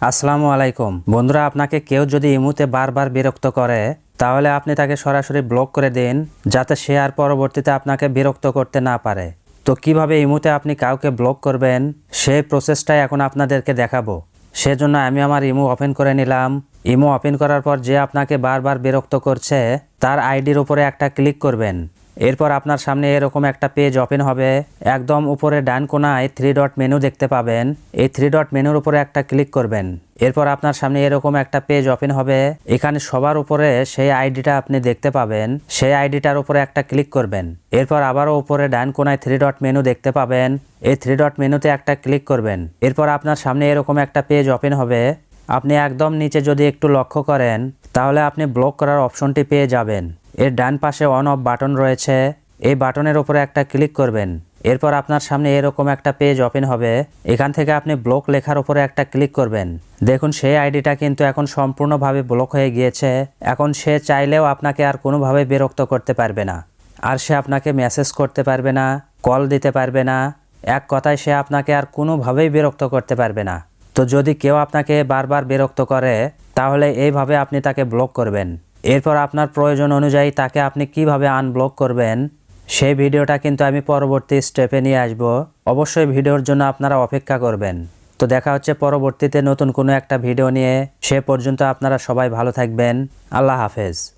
আসসালামু আলাইকুম। বন্ধুরা, আপনাকে কেউ যদি ইমুতে বারবার বিরক্ত করে, তাহলে আপনি তাকে সরাসরি ব্লক করে দিন, যাতে সে আর পরবর্তীতে আপনাকে বিরক্ত করতে না পারে। তো কীভাবে ইমুতে আপনি কাউকে ব্লক করবেন, সেই প্রসেসটাই এখন আপনাদেরকে দেখাবো। সেজন্য আমি আমার ইমু ওপেন করে নিলাম। ইমো ওপেন করার পর যে আপনাকে বারবার বিরক্ত করছে, তার আইডির উপরে একটা ক্লিক করবেন। এরপর আপনার সামনে এরকম একটা পেজ ওপেন হবে। একদম উপরে ডান কোনায় থ্রি ডট মেনু দেখতে পাবেন। এই থ্রি ডট মেনুর উপরে একটা ক্লিক করবেন। এরপর আপনার সামনে এরকম একটা পেজ ওপেন হবে। এখানে সবার উপরে সেই আইডিটা আপনি দেখতে পাবেন। সেই আইডিটার উপরে একটা ক্লিক করবেন। এরপর আবারও উপরে ডান কোনায় থ্রি ডট মেনু দেখতে পাবেন। এই থ্রি ডট মেনুতে একটা ক্লিক করবেন। এরপর আপনার সামনে এরকম একটা পেজ ওপেন হবে। আপনি একদম নিচে যদি একটু লক্ষ্য করেন, তাহলে আপনি ব্লক করার অপশনটি পেয়ে যাবেন। এর ডান পাশে অন অফ বাটন রয়েছে। এই বাটনের উপরে একটা ক্লিক করবেন। এরপর আপনার সামনে এরকম একটা পেজ ওপেন হবে। এখান থেকে আপনি ব্লক লেখার উপরে একটা ক্লিক করবেন। দেখুন, সেই আইডিটা কিন্তু এখন সম্পূর্ণভাবে ব্লক হয়ে গিয়েছে। এখন সে চাইলেও আপনাকে আর কোনোভাবে বিরক্ত করতে পারবে না। আর সে আপনাকে মেসেজ করতে পারবে না, কল দিতে পারবে না। এক কথায় সে আপনাকে আর কোনোভাবেই বিরক্ত করতে পারবে না। তো যদি কেউ আপনাকে বারবার বিরক্ত করে, তাহলে এইভাবে আপনি তাকে ব্লক করবেন। এরপর আপনার প্রয়োজন অনুযায়ী তাকে আপনি কীভাবে আনব্লক করবেন, সেই ভিডিওটা কিন্তু আমি পরবর্তী স্টেপে নিয়ে আসব। অবশ্যই ভিডিওর জন্য আপনারা অপেক্ষা করবেন। তো দেখা হচ্ছে পরবর্তীতে নতুন কোনো একটা ভিডিও নিয়ে। সে পর্যন্ত আপনারা সবাই ভালো থাকবেন। আল্লাহ হাফেজ।